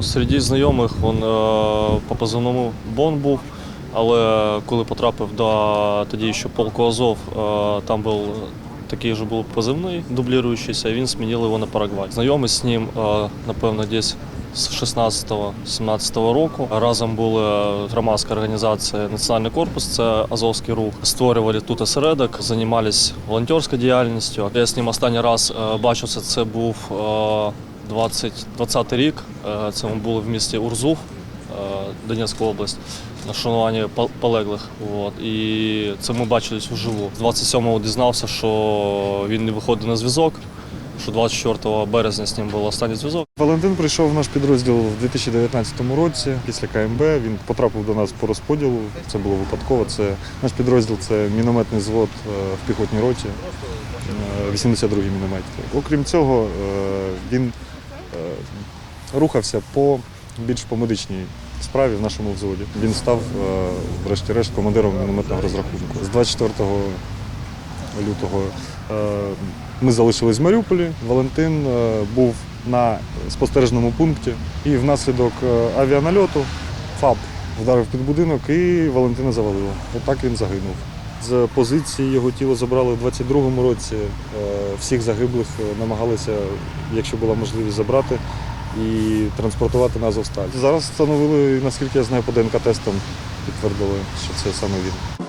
Серед знайомих він е, по позивному Бон був, але коли потрапив до тоді ще полку Азов, е, там був такий же був позивний, дублюючийся, і він змінив його на Парагвай. Знайомий з ним, е, напевно, десь з 16-17 року. Разом була громадська організація Національний корпус, це Азовський рух. Створювали тут осередок, займалися волонтерською діяльністю. Я з ним останній раз бачився, це був е, 20, 20 рік. Е, Це ми були в місті Урзув, е, Донецька область, на шануванні пол- полеглих. І це ми бачились вживу. 27-го дізнався, що він не виходить на зв'язок, що 24 березня з ним був останній зв'язок. Валентин прийшов в наш підрозділ в 2019 році після КМБ. Він потрапив до нас по розподілу. Це було випадково. Це наш підрозділ це мінометний звод е, в піхотній роті, е, 82-й міномет. Окрім цього, він рухався по більш по медичній справі в нашому взводі. Він став, е, врешті-решт, командиром мінометного розрахунку. З 24 лютого е, ми залишились в Маріуполі. Валентин е, був на спостережному пункті і внаслідок е, авіанальоту ФАБ вдарив під будинок і Валентина завалило. Отак він загинув. З позиції його тіло забрали в 22-му році. Е, Всіх загиблих е, намагалися, якщо була можливість, забрати і транспортувати на Азовсталь. Зараз встановили, наскільки я знаю, по ДНК-тестам підтвердили, що це саме він.